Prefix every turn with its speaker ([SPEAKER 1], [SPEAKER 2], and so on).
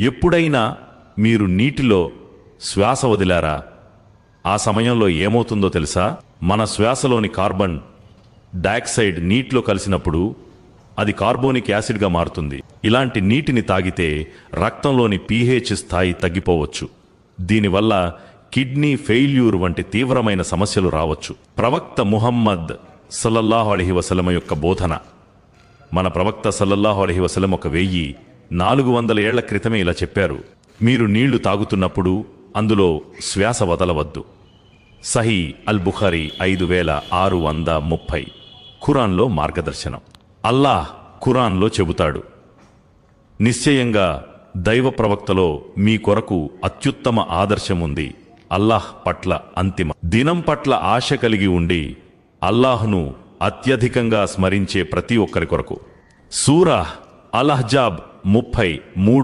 [SPEAKER 1] ఎప్పుడైనా మీరు నీటిలో శ్వాస వదిలారా? ఆ సమయంలో ఏమవుతుందో తెలుసా? మన శ్వాసలోని కార్బన్ డయాక్సైడ్ నీటిలో కలిసినప్పుడు అది కార్బోనిక్ యాసిడ్గా మారుతుంది. ఇలాంటి నీటిని తాగితే రక్తంలోని పీహెచ్ స్థాయి తగ్గిపోవచ్చు. దీనివల్ల కిడ్నీ ఫెయిల్యూర్ వంటి తీవ్రమైన సమస్యలు రావచ్చు. ప్రవక్త ముహమ్మద్ సల్లల్లాహు అలహి వసలమ యొక్క బోధన. మన ప్రవక్త సల్లల్లాహు అలహి వసలం ఒక వెయ్యి నాలుగు వందల ఏళ్ళ క్రితమే ఇలా చెప్పారు. మీరు నీళ్ళు తాగుతున్నప్పుడు అందులో శ్వాస వదలవద్దు. సహీ అల్ బుఖారీ ఐదు వేల ఆరు వంద ముప్పై. ఖురాన్లో మార్గదర్శనం. అల్లాహ్ ఖురాన్లో చెబుతాడు. నిశ్చయంగా దైవ ప్రవక్తలో మీ కొరకు అత్యుత్తమ ఆదర్శం ఉంది. అల్లాహ్ పట్ల అంతిమ. దినం పట్ల ఆశ కలిగి ఉండి అల్లాహ్ను అత్యధికంగా స్మరించే ప్రతి ఒక్కరి కొరకు. సూరా అలహ్జాబ్ ముప్పై మూడు